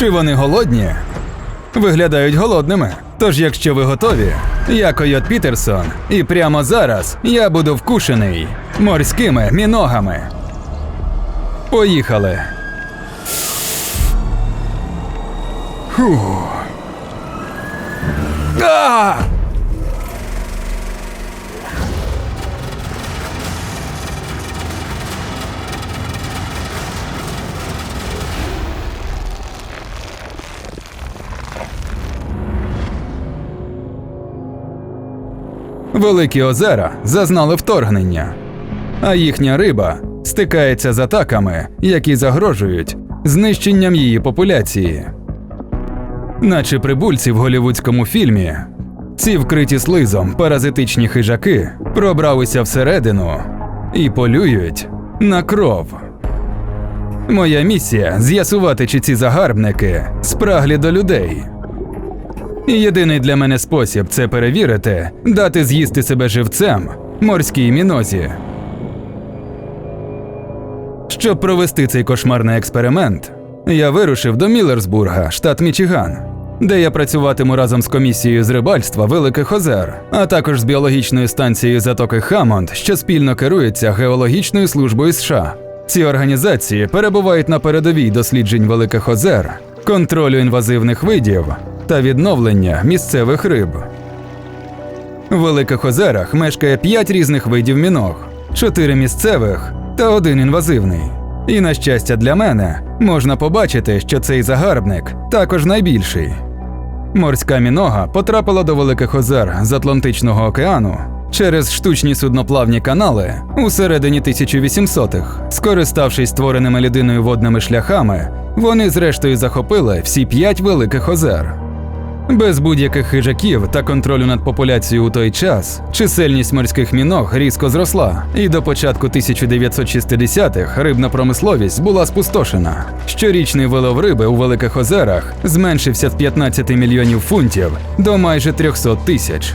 Чи вони голодні? Виглядають голодними. Тож, якщо ви готові, я Койот Пітерсон, і прямо зараз я буду вкушений морськими міногами. Поїхали. Фух. А! Великі озера зазнали вторгнення, а їхня риба стикається з атаками, які загрожують знищенням її популяції. Наче прибульці в голівудському фільмі, ці вкриті слизом паразитичні хижаки пробралися всередину і полюють на кров. Моя місія з'ясувати, чи ці загарбники спраглі до людей. Єдиний для мене спосіб це перевірити дати з'їсти себе живцем морській мінозі. Щоб провести цей кошмарний експеримент, я вирушив до Міллерсбурга, штат Мічиган, де я працюватиму разом з комісією з рибальства Великих Озер, а також з біологічною станцією затоки Хамонд, що спільно керується геологічною службою США. Ці організації перебувають на передовій досліджень Великих Озер, контролю інвазивних видів та відновлення місцевих риб. У Великих Озерах мешкає 5 різних видів міног, 4 місцевих та один інвазивний. І на щастя для мене можна побачити, що цей загарбник також найбільший. Морська мінога потрапила до Великих Озер з Атлантичного океану через штучні судноплавні канали у середині 1800-х. Скориставшись створеними людиною водними шляхами, вони зрештою захопили всі п'ять великих озер. Без будь-яких хижаків та контролю над популяцією у той час чисельність морських міног різко зросла, і до початку 1960-х рибна промисловість була спустошена. Щорічний вилов риби у великих озерах зменшився з 15 мільйонів фунтів до майже 300 тисяч.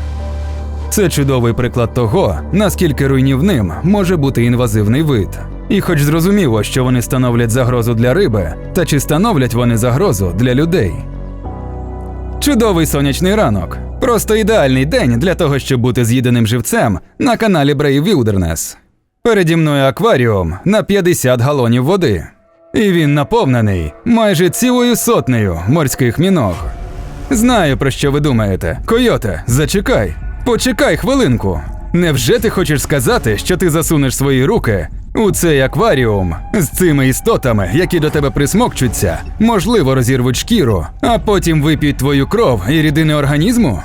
Це чудовий приклад того, наскільки руйнівним може бути інвазивний вид. І хоч зрозуміло, що вони становлять загрозу для риби, та чи становлять вони загрозу для людей. Чудовий сонячний ранок. Просто ідеальний день для того, щоб бути з'їденим живцем на каналі Brave Wilderness. Переді мною акваріум на 50 галонів води. І він наповнений майже цілою сотнею морських міног. Знаю, про що ви думаєте. Койоте, зачекай. Почекай хвилинку. Невже ти хочеш сказати, що ти засунеш свої руки у цей акваріум з цими істотами, які до тебе присмокчуться, можливо, розірвуть шкіру, а потім вип'ють твою кров і рідини організму?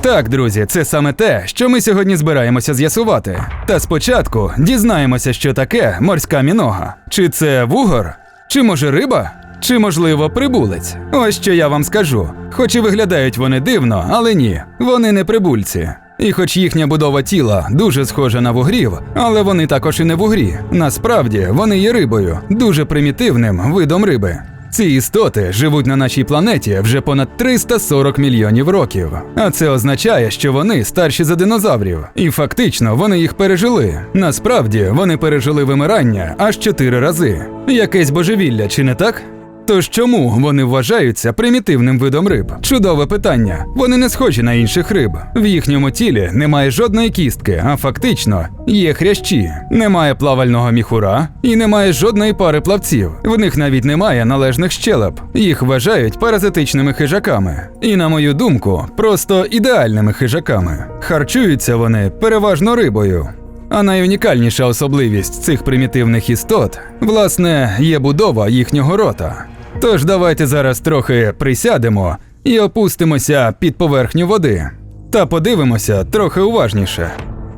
Так, друзі, це саме те, що ми сьогодні збираємося з'ясувати. Та спочатку дізнаємося, що таке морська мінога. Чи це вугор? Чи може риба? Чи можливо прибулець? Ось що я вам скажу. Хоч і виглядають вони дивно, але ні, вони не прибульці. І хоч їхня будова тіла дуже схожа на вугрів, але вони також і не вугрі. Насправді вони є рибою, дуже примітивним видом риби. Ці істоти живуть на нашій планеті вже понад 340 мільйонів років. А це означає, що вони старші за динозаврів, і фактично вони їх пережили. Насправді вони пережили вимирання аж чотири рази. Якесь божевілля, чи не так? Тож чому вони вважаються примітивним видом риб? Чудове питання. Вони не схожі на інших риб. В їхньому тілі немає жодної кістки, а фактично є хрящі, немає плавального міхура і немає жодної пари плавців. В них навіть немає належних щелеп. Їх вважають паразитичними хижаками. І, на мою думку, просто ідеальними хижаками. Харчуються вони переважно рибою. А найунікальніша особливість цих примітивних істот, власне, є будова їхнього рота. Тож давайте зараз трохи присядемо і опустимося під поверхню води. Та подивимося трохи уважніше.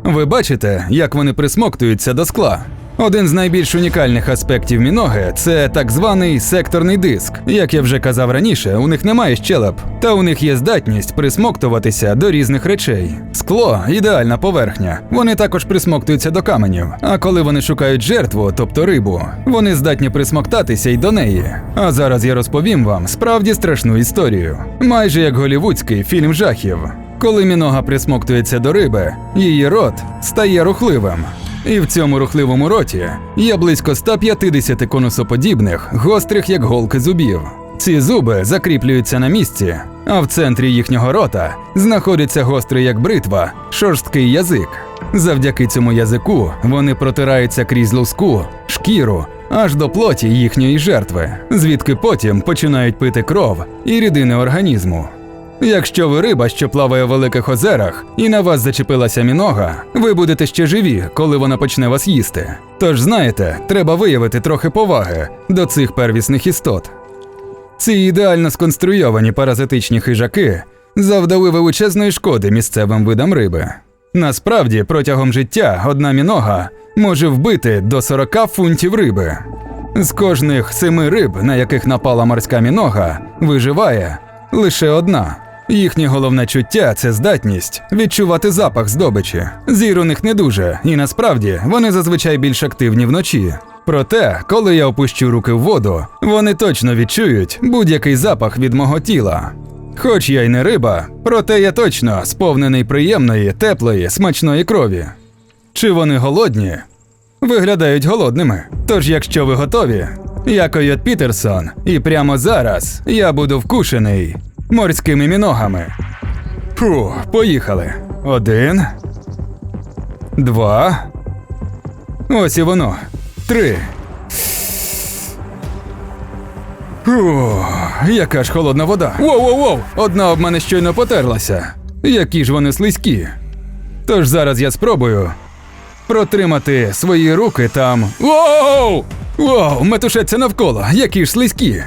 Ви бачите, як вони присмоктуються до скла. Один з найбільш унікальних аспектів міноги це так званий секторний диск. Як я вже казав раніше, у них немає щелеп, та у них є здатність присмоктуватися до різних речей. Скло ідеальна поверхня. Вони також присмоктуються до каменів. А коли вони шукають жертву, тобто рибу, вони здатні присмоктатися й до неї. А зараз я розповім вам справді страшну історію, майже як голівудський фільм жахів. Коли мінога присмоктується до риби, її рот стає рухливим. І в цьому рухливому роті є близько 150 конусоподібних, гострих як голки зубів. Ці зуби закріплюються на місці, а в центрі їхнього рота знаходиться гострий як бритва, шорсткий язик. Завдяки цьому язику вони протираються крізь луску, шкіру аж до плоті їхньої жертви, звідки потім починають пити кров і рідини організму. Якщо ви риба, що плаває у великих озерах, і на вас зачепилася мінога, ви будете ще живі, коли вона почне вас їсти. Тож знаєте, треба виявити трохи поваги до цих первісних істот. Ці ідеально сконструйовані паразитичні хижаки завдали величезної шкоди місцевим видам риби. Насправді, протягом життя одна мінога може вбити до 40 фунтів риби. З кожних семи риб, на яких напала морська мінога, виживає лише одна. Їхнє головне чуття це здатність відчувати запах здобичі. Зір у них не дуже, і насправді вони зазвичай більш активні вночі. Проте, коли я опущу руки в воду, вони точно відчують будь-який запах від мого тіла. Хоч я й не риба, проте я точно сповнений приємної, теплої, смачної крові. Чи вони голодні? Виглядають голодними. Тож, якщо ви готові, я Койот Пітерсон, і прямо зараз я буду вкушений морськими міногами. Фу, поїхали. Один. Два. Ось і воно. Три. Фу, яка ж холодна вода. Воу-воу-воу! Одна об мене щойно потерлася. Які ж вони слизькі. Тож зараз я спробую протримати свої руки там. Воу! Воу, метушаться навколо, які ж слизькі.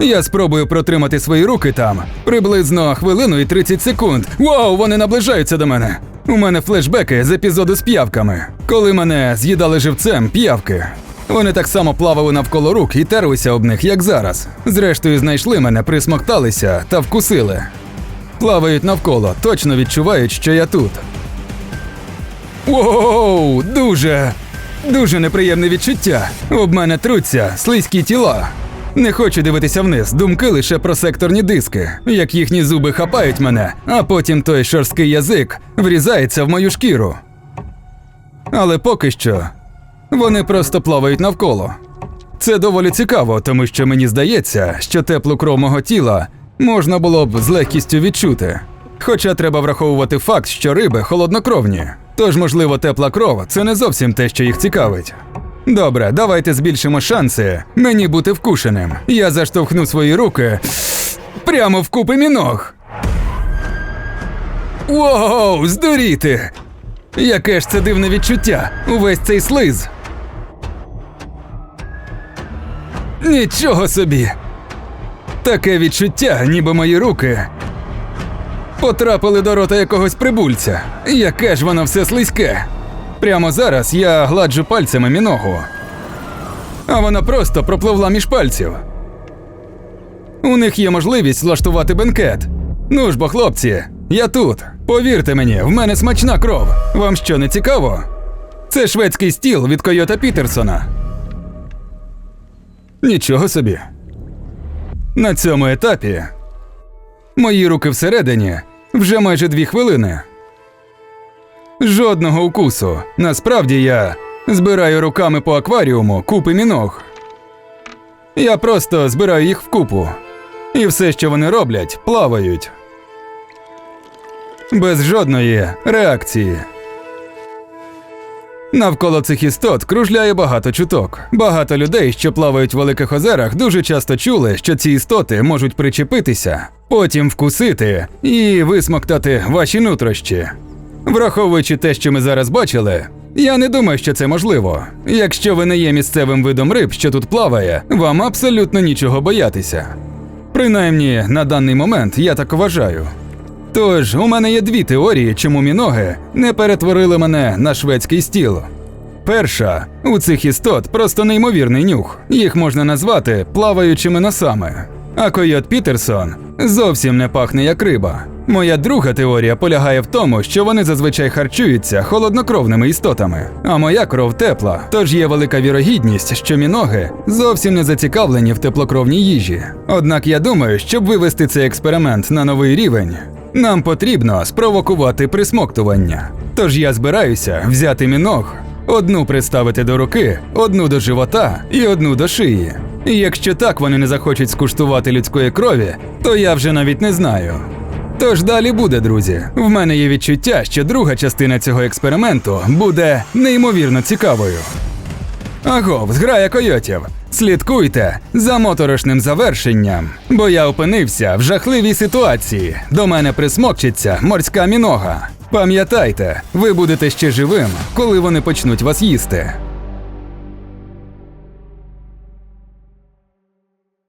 Я спробую протримати свої руки там приблизно хвилину і 30 секунд. Вау, вони наближаються до мене. У мене флешбеки з епізоду з п'явками, коли мене з'їдали живцем п'явки. Вони так само плавали навколо рук і терлися об них, як зараз. Зрештою, знайшли мене, присмокталися та вкусили. Плавають навколо, точно відчувають, що я тут. Воу, дуже, дуже неприємне відчуття. Об мене труться слизькі тіла. Не хочу дивитися вниз, думки лише про секторні диски, як їхні зуби хапають мене, а потім той шорсткий язик врізається в мою шкіру. Але поки що вони просто плавають навколо. Це доволі цікаво, тому що мені здається, що теплу кров мого тіла можна було б з легкістю відчути. Хоча треба враховувати факт, що риби холоднокровні, тож, можливо, тепла кров це не зовсім те, що їх цікавить. Добре, давайте збільшимо шанси мені бути вкушеним. Я заштовхну свої руки прямо в купи міног. Воу, здуріти! Яке ж це дивне відчуття! Увесь цей слиз. Нічого собі! Таке відчуття, ніби мої руки потрапили до рота якогось прибульця. Яке ж воно все слизьке. Прямо зараз я гладжу пальцями міногу. А вона просто пропливла між пальців. У них є можливість влаштувати бенкет. Ну ж бо, хлопці, я тут. Повірте мені, в мене смачна кров. Вам що не цікаво? Це шведський стіл від Койота Пітерсона. Нічого собі. На цьому етапі мої руки всередині вже майже дві хвилини. Жодного укусу. Насправді я збираю руками по акваріуму купи міног. Я просто збираю їх вкупу. І все, що вони роблять, плавають. Без жодної реакції. Навколо цих істот кружляє багато чуток. Багато людей, що плавають в великих озерах, дуже часто чули, що ці істоти можуть причепитися, потім вкусити і висмоктати ваші нутрощі. Враховуючи те, що ми зараз бачили, я не думаю, що це можливо. Якщо ви не є місцевим видом риб, що тут плаває, вам абсолютно нічого боятися. Принаймні, на даний момент я так вважаю. Тож, у мене є дві теорії, чому міноги не перетворили мене на шведський стіл. Перша у цих істот просто неймовірний нюх. Їх можна назвати плаваючими носами. А койот Пітерсон зовсім не пахне як риба. Моя друга теорія полягає в тому, що вони зазвичай харчуються холоднокровними істотами, а моя кров тепла, тож є велика вірогідність, що міноги зовсім не зацікавлені в теплокровній їжі. Однак я думаю, щоб вивести цей експеримент на новий рівень, нам потрібно спровокувати присмоктування. Тож я збираюся взяти міног, одну приставити до руки, одну до живота і одну до шиї. І якщо так вони не захочуть скуштувати людської крові, то я вже навіть не знаю. Тож далі буде, друзі. В мене є відчуття, що друга частина цього експерименту буде неймовірно цікавою. Агов, зграя койотів. Слідкуйте за моторошним завершенням, бо я опинився в жахливій ситуації. До мене присмокчиться морська мінога. Пам'ятайте, ви будете ще живим, коли вони почнуть вас їсти.